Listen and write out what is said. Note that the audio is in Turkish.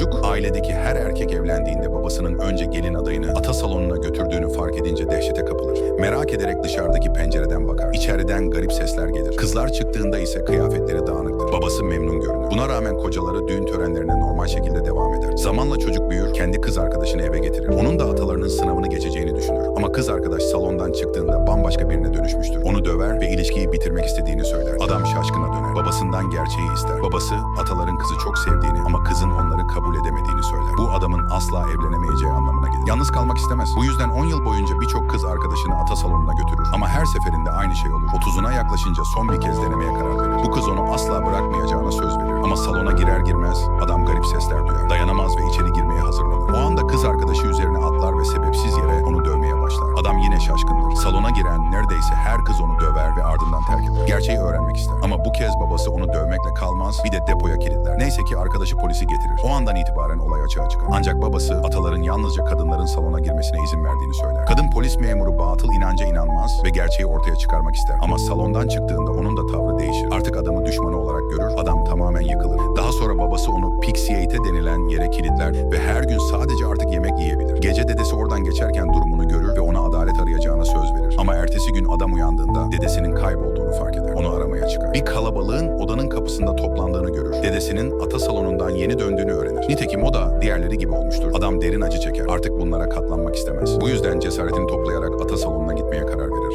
Çocuk ailedeki her erkek evlendiğinde babasının önce gelin adayını ata salonuna götürdüğünü fark edince dehşete kapılır. Merak ederek dışarıdaki pencereden bakar. İçeriden garip sesler gelir. Kızlar çıktığında ise kıyafetleri dağınıktır. Babası memnun görünür. Buna rağmen kocaları düğün törenlerine normal şekilde devam eder. Zamanla çocuk büyür, kendi kız arkadaşını eve getirir. Onun da atalarının sınavını geçeceğini düşünür. Ama kız arkadaş salondan çıktığında bambaşka birine dönüşmüştür. Onu döver ve ilişkiyi bitirmek istediğini söyler. Adam şaşkına döner. Babasından gerçeği ister. Babası ataların kızı çok sevdiğini ama kızın onları kabul edemediğini söyler. Bu adamın asla evlenemeyeceği anlamına gelir. Yalnız kalmak istemez. Bu yüzden 10 yıl boyunca birçok kız arkadaşını ata salonuna götürür. Ama her seferinde aynı şey olur. 30'una yaklaşınca son bir kez denemeye karar verir. Bu kız onu asla bırakmayacağına söz verir. Ama salona girer girmez adam garip sesler duyar. Dayanamaz ve içeri girmeye hazırlanır. O anda kız arkadaşı üzerine atlar ve sebepsiz yere onu dövmeye başlar. Adam yine şaşkındır. Salona giren neredeyse her kız onu döver ve ardından terk eder. Gerçeği öğrenmek ister. Ama bu kez babası onu dövmekle kalmaz bir de depoya kilitler. Neyse ki arkadaşı polisi getirir. O andan itibaren olay açığa çıkar. Ancak babası ataların yalnızca kadınların salona girmesine izin verdiğini söyler. Kadın polis memuru batıl inanca inanmaz ve gerçeği ortaya çıkarmak ister. Ama salondan çıktığında onun da tavrı değişir. Artık adamı düşmanı olarak görür, adam tamamen yıkılır. Daha sonra babası onu Pixiate denilen yere kilitler ve her gün sadece artık yemek yiyebilir. Gece dedesi oradan geçerken durumunu görür ve ona adalet arayacağına söz verir. Ama ertesi gün adam uyandığında dedesinin kaybolduğunu fark eder. Çıkar. Bir kalabalığın odanın kapısında toplandığını görür. Dedesinin ata salonundan yeni döndüğünü öğrenir. Nitekim o da diğerleri gibi olmuştur. Adam derin acı çeker. Artık bunlara katlanmak istemez. Bu yüzden cesaretini toplayarak ata salonuna gitmeye karar verir.